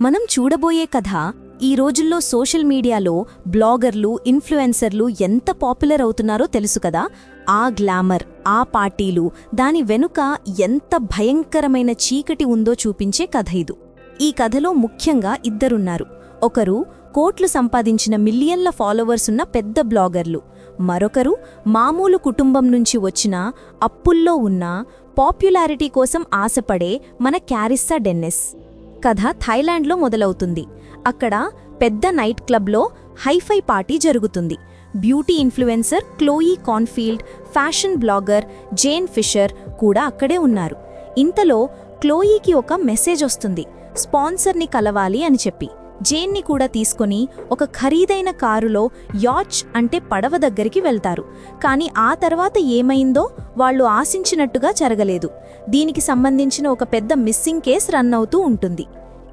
మనం చూడబోయే కథ ఈ రోజుల్లో సోషల్ మీడియాలో బ్లాగర్లు ఇన్ఫ్లుయెన్సర్లు ఎంత పాపులర్ అవుతున్నారో తెలుసు కదా? ఆ గ్లామర్ ఆ పార్టీలు దాని వెనుక ఎంత భయంకరమైన చీకటి ఉందో చూపించే కథ ఇది. ఈ కథలో ముఖ్యంగా ఇద్దరున్నారు. ఒకరు కోట్లు సంపాదించిన మిలియన్ల ఫాలోవర్స్ ఉన్న పెద్ద బ్లాగర్లు. మరొకరు మామూలు కుటుంబం నుంచి వచ్చిన అప్పుల్లో ఉన్న పాపులారిటీ కోసం ఆశపడే మన క్యారిస్సా డెన్నిస్. కథ థాయిలాండ్లో మొదలవుతుంది. అక్కడ పెద్ద నైట్ క్లబ్లో హైఫై పార్టీ జరుగుతుంది. Beauty influencer Chloe Canfield fashion blogger Jane Fisher కూడా అక్కడే ఉన్నారు. ఇంతలో క్లోయీకి ఒక మెసేజ్ వస్తుంది. స్పాన్సర్ని కలవాలి అని చెప్పి. జేన్ని కూడా తీసుకొని ఒక ఖరీదైన కారులో యాచ్ అంటే పడవ దగ్గరికి వెళ్తారు. కానీ ఆ తర్వాత ఏమైందో వాళ్ళు ఆశించినట్టుగా జరగలేదు. దీనికి సంబంధించిన ఒక పెద్ద మిస్సింగ్ కేస్ రన్ అవుతూ ఉంటుంది.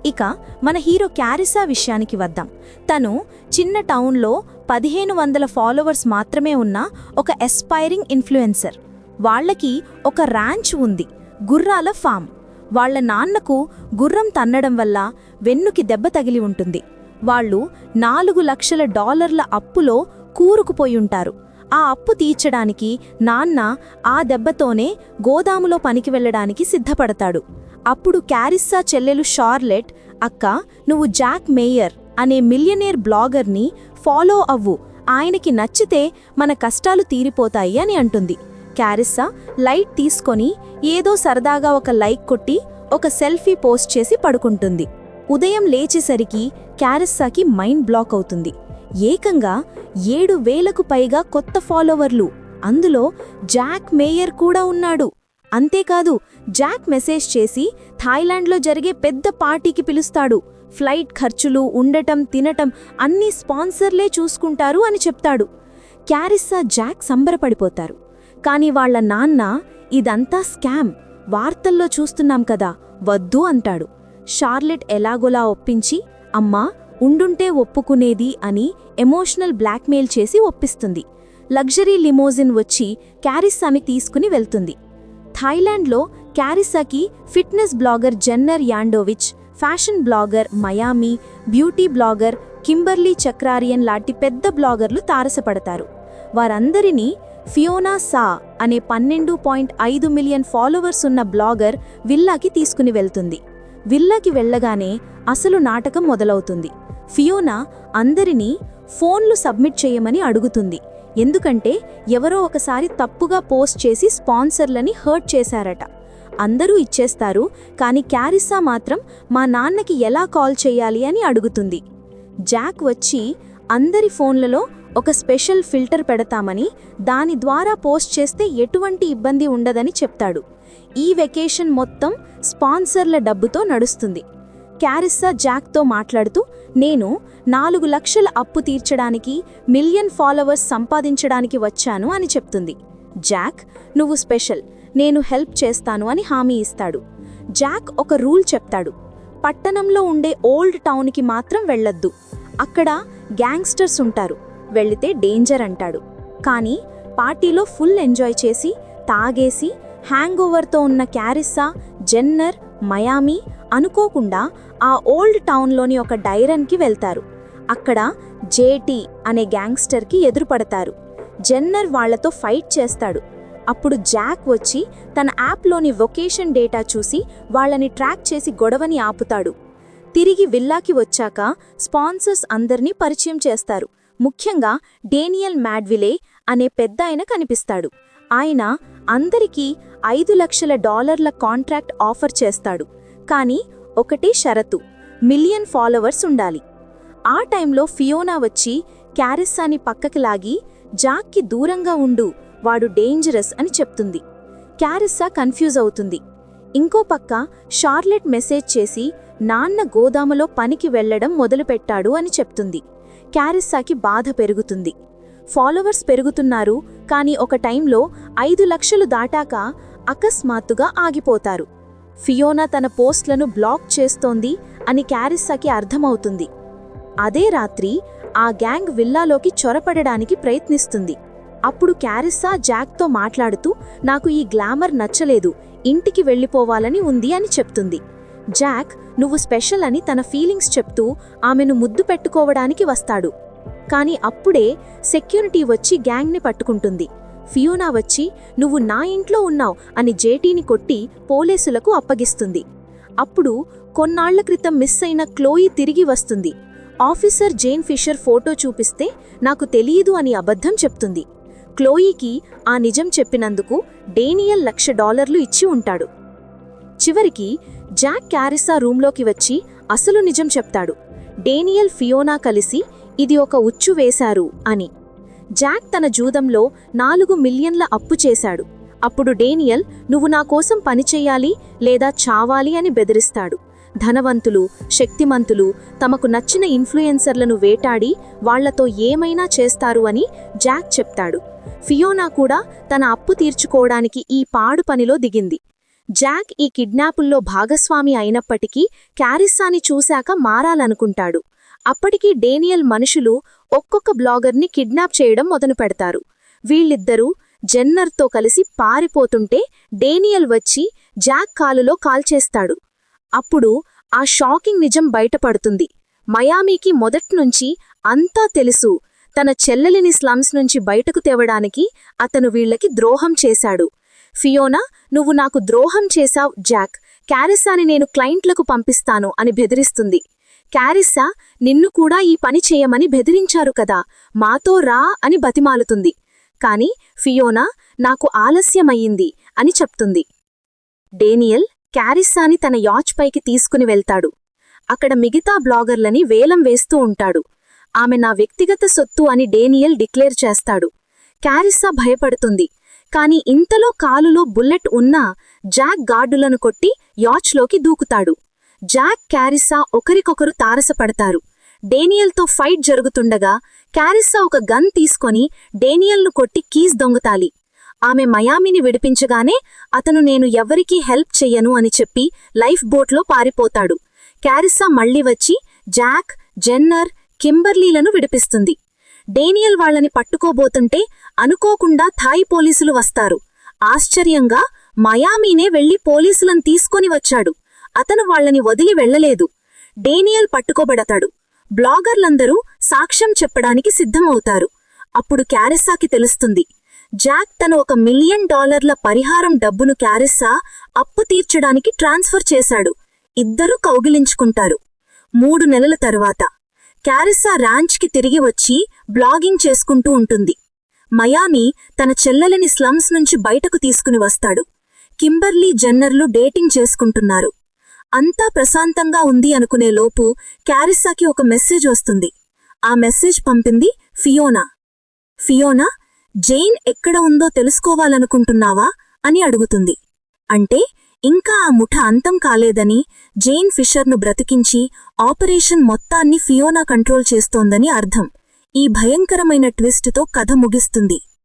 ఇక మన హీరో క్యారిసా విషయానికి వద్దాం. తను చిన్న టౌన్లో పదిహేను వందల ఫాలోవర్స్ మాత్రమే ఉన్న ఒక ఎస్పైరింగ్ ఇన్ఫ్లుయెన్సర్. వాళ్ళకి ఒక ర్యాంచ్ ఉంది. గుర్రాల ఫామ్. వాళ్ళ నాన్నకు గుర్రం తన్నడం వల్ల వెన్నుకి దెబ్బ తగిలి ఉంటుంది. వాళ్ళు నాలుగు లక్షల డాలర్ల అప్పులో కూరుకుపోయుంటారు ఆ అప్పు తీర్చడానికి నాన్న ఆ దెబ్బతోనే గోదాములో పనికి వెళ్ళడానికి సిద్ధపడతాడు. అప్పుడు క్యారిస్సా చెల్లెలు షార్లెట్ అక్క నువ్వు జాక్ మేయర్ అనే మిలియనేర్ బ్లాగర్ని ఫాలో అవ్వు. ఆయనకి నచ్చితే మన కష్టాలు తీరిపోతాయి అని అంటుంది. క్యారిస్సా లైట్ తీసుకొని ఏదో సరదాగా ఒక లైక్ కొట్టి ఒక సెల్ఫీ పోస్ట్ చేసి పడుకుంటుంది. ఉదయం లేచేసరికి క్యారిస్సాకి మైండ్ బ్లాక్ అవుతుంది. ఏకంగా ఏడు వేలకు పైగా కొత్త ఫాలోవర్లు. అందులో జాక్ మేయర్ కూడా ఉన్నాడు. అంతేకాదు జాక్ మెసేజ్ చేసి థాయిలాండ్లో జరిగే పెద్ద పార్టీకి పిలుస్తాడు. ఫ్లైట్ ఖర్చులు ఉండటం తినటం అన్నీ స్పాన్సర్లే చూసుకుంటారు అని చెప్తాడు. క్యారిస్సా జాక్ సంబరపడిపోతారు. కాని వాళ్ళ నాన్న ఇదంతా స్కామ్. వార్తల్లో చూస్తున్నాం కదా వద్దు అంటాడు. షార్లెట్ ఎలాగోలా ఒప్పించి అమ్మా ఉండుంటే ఒప్పుకునేది అని ఎమోషనల్ బ్లాక్మెయిల్ చేసి ఒప్పిస్తుంది. లగ్జరీ లిమోజిన్ వచ్చి క్యారిస్సాని తీసుకుని వెళ్తుంది. థాయిలాండ్లో క్యారిసాకి fitness blogger Jenner Yandovich fashion blogger Miami beauty blogger Kimberly Chakrarian లాంటి పెద్ద బ్లాగర్లు తారసపడతారు. వారందరినీ ఫియోనా సా అనే పన్నెండు పాయింట్ ఐదు మిలియన్ ఫాలోవర్స్ ఉన్న బ్లాగర్ విల్లాకి తీసుకుని వెళ్తుంది. విల్లాకి వెళ్ళగానే అసలు నాటకం మొదలవుతుంది. ఫియోనా అందరినీ ఫోన్లు సబ్మిట్ చేయమని అడుగుతుంది. ఎందుకంటే ఎవరో ఒకసారి తప్పుగా పోస్ట్ చేసి స్పాన్సర్లని హర్ట్ చేశారట. అందరూ ఇచ్చేస్తారు కానీ క్యారిస్సా మాత్రం మా నాన్నకి ఎలా కాల్ చేయాలి అని అడుగుతుంది. జాక్ వచ్చి అందరి ఫోన్లలో ఒక స్పెషల్ ఫిల్టర్ పెడతామని దాని ద్వారా పోస్ట్ చేస్తే ఎటువంటి ఇబ్బంది ఉండదని చెప్తాడు. ఈ వెకేషన్ మొత్తం స్పాన్సర్ల డబ్బుతో నడుస్తుంది. క్యారిస్సా జాక్తో మాట్లాడుతూ నేను నాలుగు లక్షల అప్పు తీర్చడానికి మిలియన్ ఫాలోవర్స్ సంపాదించడానికి వచ్చాను అని చెప్తుంది. జాక్ నువ్వు స్పెషల్ నేను హెల్ప్ చేస్తాను అని హామీ ఇస్తాడు. జాక్ ఒక రూల్ చెప్తాడు. పట్టణంలో ఉండే ఓల్డ్ టౌన్కి మాత్రం వెళ్ళొద్దు. అక్కడ గ్యాంగ్స్టర్స్ ఉంటారు. వెళితే డేంజర్ అంటాడు. కానీ పార్టీలో ఫుల్ ఎంజాయ్ చేసి తాగేసి హ్యాంగ్ ఓవర్తో ఉన్న క్యారిస్సా జెన్నర్ మయామి అనుకోకుండా ఆ ఓల్డ్ టౌన్లోని ఒక డైరన్కి వెళ్తారు. అక్కడ జేటీ అనే గ్యాంగ్స్టర్కి ఎదురుపడతారు. జెన్నర్ వాళ్ళతో ఫైట్ చేస్తాడు. అప్పుడు జాక్ వచ్చి తన యాప్లోని వొకేషన్ డేటా చూసి వాళ్ళని ట్రాక్ చేసి గొడవని ఆపుతాడు. తిరిగి విల్లాకి వచ్చాక స్పాన్సర్స్ అందరినీ పరిచయం చేస్తారు. ముఖ్యంగా డేనియల్ మ్యాడ్విలే అనే పెద్ద ఆయన కనిపిస్తాడు. ఆయన అందరికీ ఐదు లక్షల డాలర్ల కాంట్రాక్ట్ ఆఫర్ చేస్తాడు. కానీ ఒకటే షరతు మిలియన్ ఫాలోవర్స్ ఉండాలి. ఆ టైంలో ఫియోనా వచ్చి క్యారిస్సాని పక్కకి లాగి జాక్కి దూరంగా ఉండు వాడు డేంజరస్ అని చెప్తుంది. క్యారిస్సా కన్ఫ్యూజ్ అవుతుంది. ఇంకో పక్క షార్లెట్ మెసేజ్ చేసి నాన్న గోదాములో పనికి వెళ్ళడం మొదలుపెట్టాడు అని చెప్తుంది. క్యారిస్సాకి బాధ పెరుగుతుంది. ఫాలోవర్స్ పెరుగుతున్నారు కానీ ఒక టైంలో ఐదు లక్షలు దాటాక అకస్మాత్తుగా ఆగిపోతారు. ఫియోనా తన పోస్ట్లను బ్లాక్ చేస్తోంది అని క్యారిస్సాకి అర్థమవుతుంది. అదే రాత్రి ఆ గ్యాంగ్ విల్లాలోకి చొరపడడానికి ప్రయత్నిస్తుంది. అప్పుడు క్యారిస్సా జాక్తో మాట్లాడుతూ నాకు ఈ గ్లామర్ నచ్చలేదు ఇంటికి వెళ్ళిపోవాలని ఉంది అని చెప్తుంది. జాక్ నువ్వు స్పెషల్ అని తన ఫీలింగ్స్ చెప్తూ ఆమెను ముద్దు పెట్టుకోవడానికి వస్తాడు. కాని అప్పుడే సెక్యూరిటీ వచ్చి గ్యాంగ్ని పట్టుకుంటుంది. ఫియోనా వచ్చి నువ్వు నా ఇంట్లో ఉన్నావు అని జేటీని కొట్టి పోలీసులకు అప్పగిస్తుంది. అప్పుడు కొన్నాళ్ళ క్రితం మిస్ అయిన క్లోయి తిరిగి వస్తుంది. ఆఫీసర్ జేన్ ఫిషర్ ఫోటో చూపిస్తే నాకు తెలియదు అని అబద్ధం చెప్తుంది. క్లోయికి ఆ నిజం చెప్పినందుకు డేనియల్ లక్ష డాలర్లు ఇచ్చి ఉంటాడు. చివరికి జాక్ క్యారిసా రూంలోకి వచ్చి అసలు నిజం చెప్తాడు. డేనియల్ ఫియోనా కలిసి ఇది ఒక ఉచ్చు వేశారు అని. జాక్ తన జూదంలో నాలుగు మిలియన్ల అప్పు చేశాడు. అప్పుడు డేనియల్ నువ్వు నా కోసం పనిచేయాలి లేదా చావాలి అని బెదిరిస్తాడు. ధనవంతులు శక్తిమంతులు తమకు నచ్చిన ఇన్ఫ్లుయెన్సర్లను వేటాడి వాళ్ళతో ఏమైనా చేస్తారు అని జాక్ చెప్తాడు. ఫియోనా కూడా తన అప్పు తీర్చుకోవడానికి ఈ పాడు పనిలో దిగింది. జాక్ ఈ కిడ్నాపుల్లో భాగస్వామి అయినప్పటికీ క్యారిస్సాని చూశాక మారాలనుకుంటాడు. అప్పటికి డేనియల్ మనుషులు ఒక్కొక్క బ్లాగర్ని కిడ్నాప్ చేయడం మొదలు పెడతారు వీళ్ళిద్దరూ జెన్నర్తో కలిసి పారిపోతుంటే డేనియల్ వచ్చి జాక్ కాలులో కాల్చేస్తాడు. అప్పుడు ఆ షాకింగ్ నిజం బయటపడుతుంది. మయామీకి మొదట్నుంచి అంతా తెలుసు. తన చెల్లెలిని స్లమ్స్ నుంచి బయటకు తేవడానికి అతను వీళ్ళకి ద్రోహం చేశాడు. ఫియోనా నువ్వు నాకు ద్రోహం చేశావ్ జాక్. క్యారిస్సాని నేను క్లయింట్లకు పంపిస్తాను అని బెదిరిస్తుంది. క్యారిస్సా నిన్ను కూడా ఈ పని చేయమని బెదిరించారు కదా. మాతో రా అని బతిమాలుతుంది. కాని ఫియోనా నాకు ఆలస్యమయ్యింది అని చెప్తుంది. డేనియల్ క్యారిస్సాని తన యాచ్ పైకి తీసుకుని వెళ్తాడు. అక్కడ మిగతా బ్లాగర్లని వేలం వేస్తూ ఉంటాడు. ఆమె నా వ్యక్తిగత సొత్తు అని డేనియల్ డిక్లేర్ చేస్తాడు. క్యారిస్సా భయపడుతుంది. కాని ఇంతలో కాలులో బుల్లెట్ ఉన్నా జాక్ గార్డులను కొట్టి యాచ్లోకి దూకుతాడు. జాక్ క్యారిస్సా ఒకరికొకరు తారసపడతారు. డేనియల్తో ఫైట్ జరుగుతుండగా క్యారిస్సా ఒక గన్ తీసుకొని డేనియల్ను కొట్టి కీస్ దొంగతాలి. ఆమె మయామిని విడిపించగానే అతను నేను ఎవ్వరికీ హెల్ప్ చెయ్యను అని చెప్పి లైఫ్ బోట్లో పారిపోతాడు. క్యారిస్సా మళ్ళీ వచ్చి జాక్ జెన్నర్ కింబర్లీలను విడిపిస్తుంది. డేనియల్ వాళ్ళని పట్టుకోబోతుంటే అనుకోకుండా థాయి పోలీసులు వస్తారు. ఆశ్చర్యంగా మయామీనే వెళ్ళి పోలీసులను తీసుకొని వచ్చాడు. అతను వాళ్ళని వదిలి వెళ్ళలేదు డేనియల్ పట్టుకోబడతాడు. బ్లాగర్లందరూ సాక్ష్యం చెప్పడానికి సిద్ధమవుతారు. అప్పుడు క్యారెస్సాకి తెలుస్తుంది. జాక్ తను ఒక మిలియన్ డాలర్ల పరిహారం డబ్బును క్యారెస్సా అప్పు తీర్చడానికి ట్రాన్స్ఫర్ చేశాడు. ఇద్దరూ కౌగిలించుకుంటారు. మూడు నెలల తరువాత క్యారిస్సా ర్యాంచ్కి తిరిగి వచ్చి బ్లాగింగ్ చేసుకుంటూ ఉంటుంది. మయామి తన చెల్లెలని స్లమ్స్ నుంచి బయటకు తీసుకుని వస్తాడు. కింబర్లీ జన్నర్లు డేటింగ్ చేసుకుంటున్నారు. అంతా ప్రశాంతంగా ఉంది అనుకునే లోపు క్యారిస్సాకి ఒక మెసేజ్ వస్తుంది. ఆ మెసేజ్ పంపింది ఫియోనా. ఫియోనా జైన్ ఎక్కడ ఉందో తెలుసుకోవాలనుకుంటున్నావా? అని అడుగుతుంది. అంటే ఇంకా ఆ ముఠ అంతం కాలేదని జైన్ ఫిషర్ను బ్రతికించి ఆపరేషన్ మొత్తాన్ని ఫియోనా కంట్రోల్ చేస్తోందని అర్థం. ఈ భయంకరమైన ట్విస్ట్తో కథ ముగిస్తుంది.